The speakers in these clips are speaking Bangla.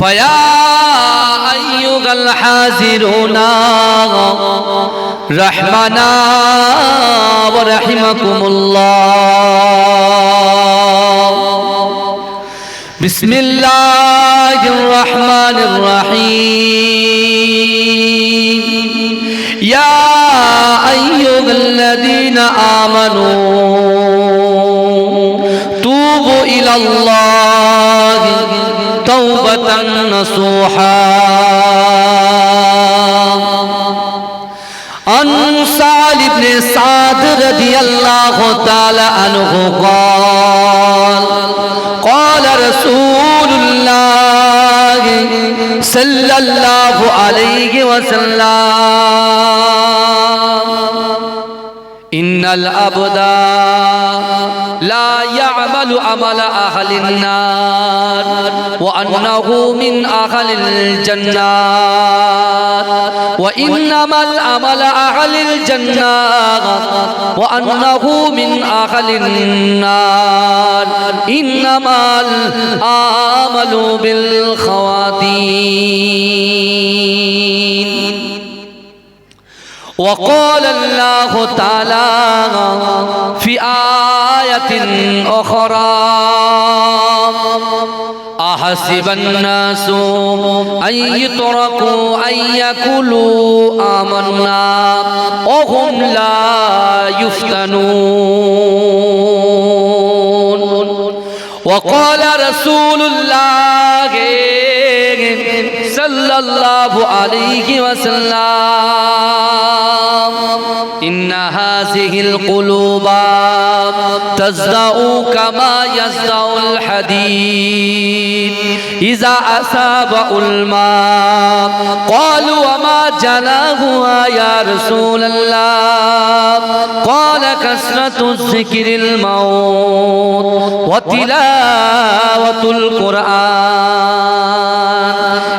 فيا أيها الحاضرون رحمنا ورحمكم الله. بسم الله الرحمن الرحيم. يا أيها الذين آمنوا نصوحا. عن سعد بن سعد رضي الله تعالى عنه قال قال رسول الله صلى الله عليه وسلم মিনাল আবদা, লা ইয়ামালু আমালা আহলিন নার, ওয়া আন্নাহু মিন আহলিল জান্নাত ওয়া ইন্নামাল আমালা আহলিল জান্নাত ওয়া আন্নাহু মিন আহলিন নার, ইন্নামাল আমালু বিল وقال الله تعالى في آية أخرى أحسب الناس أن يتركوا أن يقولوا آمنا وهم لا يفتنون. وقال رسول الله صلى الله عليه وسلم إن هذه القلوب تزدع كما يزدع الحديد إذا أصاب الماء قالوا وما جلاهها يا رسول الله قال كثرة الذكر الموت وتلاوة القرآن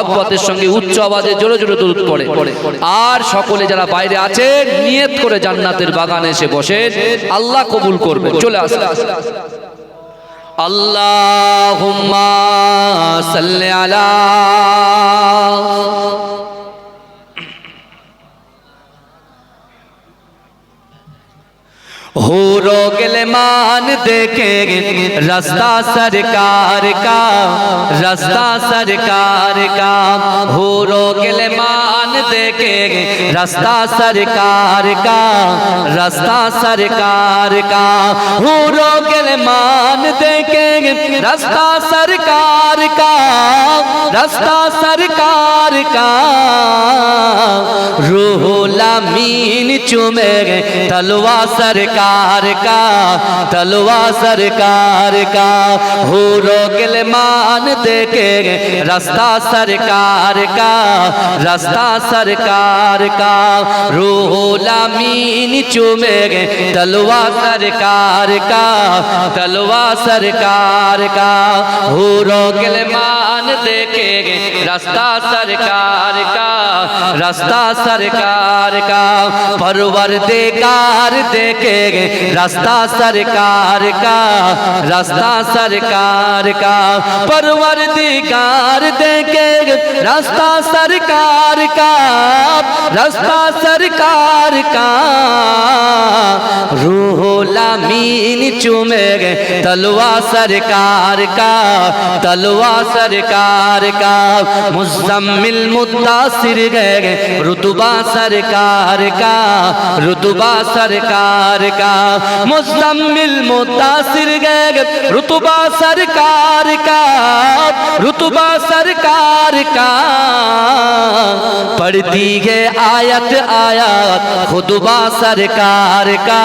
মোহাব্বতের সঙ্গে উচ্চ আওয়াজে জোরে জোরে দূরত পড়ে আর সকলে যারা বাইরে আছে নিয়ত করে জান্নাতের বাগানে এসে বসে আল্লাহ কবুল করবে চলে আসে আল্লাহুম্মা সাল্লি আলা हो गले मान देखे रास्ता सरकार का, रास्ता सरकार का। हो गले मान देखे रास्ता सरकार का, रास्ता सरकार का। हो गले मान देखे रास्ता सरकार का, रास्ता सरकार का। रूहुला मीन चुमे तलवा सरकार का। तलवा सरकार का हो रोगल मान देखे रास्ता सरकार का, रास्ता सरकार का रूहुला मीन चुमे तलवा सरकार का, तलवा सरकार का हो रोगल मान देखे रास्ता सरकार का, रास्ता सरकार का परवर देकार देखे रास्ता सरकार का, रास्ता सरकार का, परवरदिगार देखे रास्ता सरकार का, रास्ता सरकार का। रूहुल अमीन चूमे तलवा सरकार का, तलवा सरकार का। मुजम्मिल मुतासिर गए रुतबा सरकार का, रुतबा सरकार का। मुजम्मिल मुतासिर रुतबा सरकार का, रुतबा सरकार का। पढ़ती है आयत आयत, खुतबा सरकार का,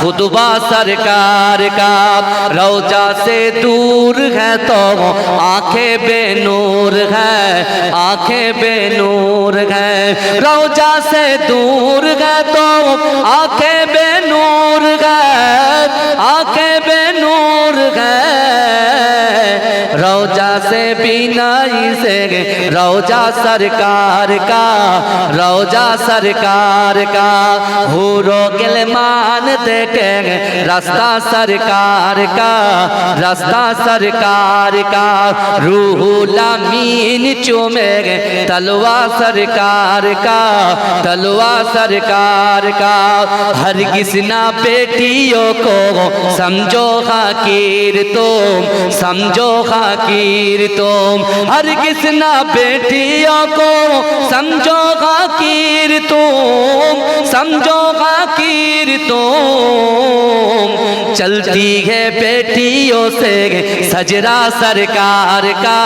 खुतबा सरकार का। रोजा से दूर है तो आँखें बेनूर है, आँखें बेनूर है। रोजा से दूर है तो आँखें बेनूर বিনা से बिना से रोजा सरकार का, रोजा सरकार का। हुरो गिलमान देखे, रास्ता सरकार का, रास्ता सरकार का। रूहुल अमीन चूमे, तलवा सरकार का, तलवा सरकार का। हर किसना बेटियों को, समझो हकीर तुम, समझो हकीर तुम। हर किसना बेटियों को समझो हकीर तुम समझो हकीर तुम चलती है बेटियों से सजरा सरकार का,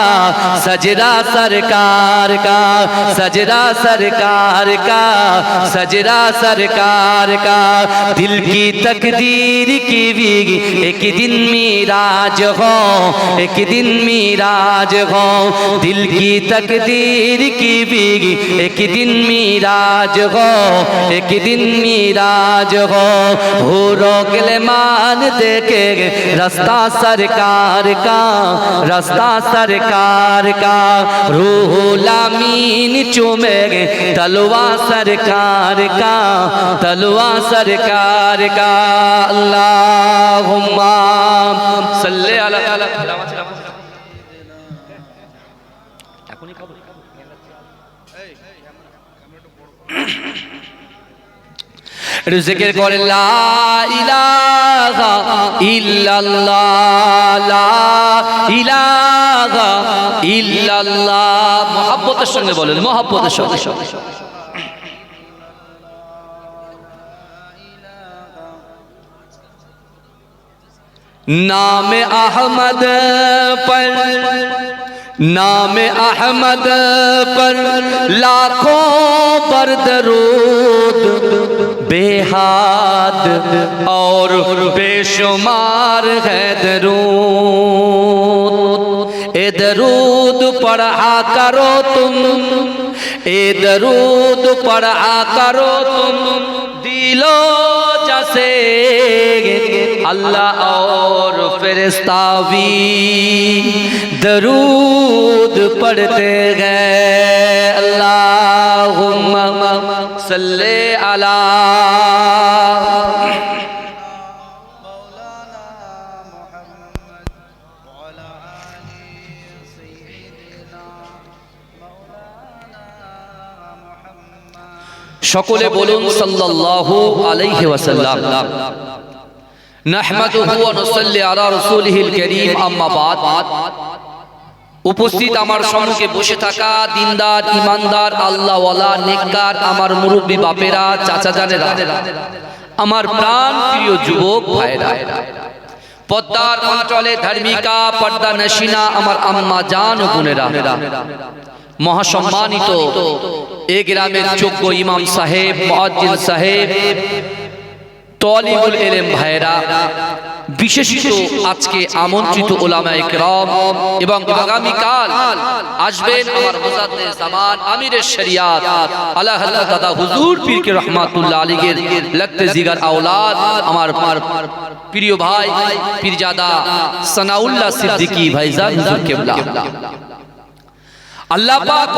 सजरा सरकार का, सजरा सरकार का, सजरा सरकार का। दिल की तकदीर की भी एक दिन मीराज हो, एक दिन मीराज हो। दिल की तकदीर की भी एक दिन मीराज हो एक दिन मीराज हो हो रोगले मान देखे रास्ता सरकार का रास्ता सरकार का रूहुल अमीन चूमे तलवा सरकार का तलवा सरकार का अल्लाहुम्मा सल्ले अला একটু জিকির করে লা ইলাহা ইল্লাল্লাহ লা ইলাহা ইল্লাল্লাহ। মহব্বতের সঙ্গে বলেন মহব্বতের সঙ্গে। नाम نام احمد پر لاکھوں پر درود بے حد اور بے شمار ہے درود اے درود پڑھا کرو تم اے درود پڑھا کرو تم دلو جسے اللہ اور فرشتہ بھی درود پڑھتے گئے اللہ صلی علی সকলে বলুন সাল্লাল্লাহু আলাইহি ওয়াসাল্লাম উপস্থিত আমার সম্মুখে বসে থাকা দিনদার, ইমানদার, আল্লাহওয়ালা, নেককার, আমার মুরব্বী বাপেরা চাচা জানেরা আমার প্রাণ প্রিয় যুবক ভাইরা পদ্মার অঞ্চলে ধার্মিকা, পর্দা নসিনা, আমার আম্মা, জান ও বোনেরা। মহাসম্মানিত এ গ্রামের যোগ্য ইমাম সাহেব মুয়াজ্জিন সাহেব তলিবুল এলেম ভাইরা বিশেষিত আজকে আমন্ত্রিত ওলামায়ে কেরাম এবং আগামীকাল আসবেন আমার মুজাদ্দিদ জামান আমিরের শরিয়াত আলা হযরত দাদা হুজুর পীর কে রহমাতুল্লাহ আলাইহির লাগতে জিগার আওলাদ, আমার প্রিয় ভাই, পীরজাদা সানাউল্লাহ সিদ্দিকী ভাইজান কেবলা। আল্লাহ পাক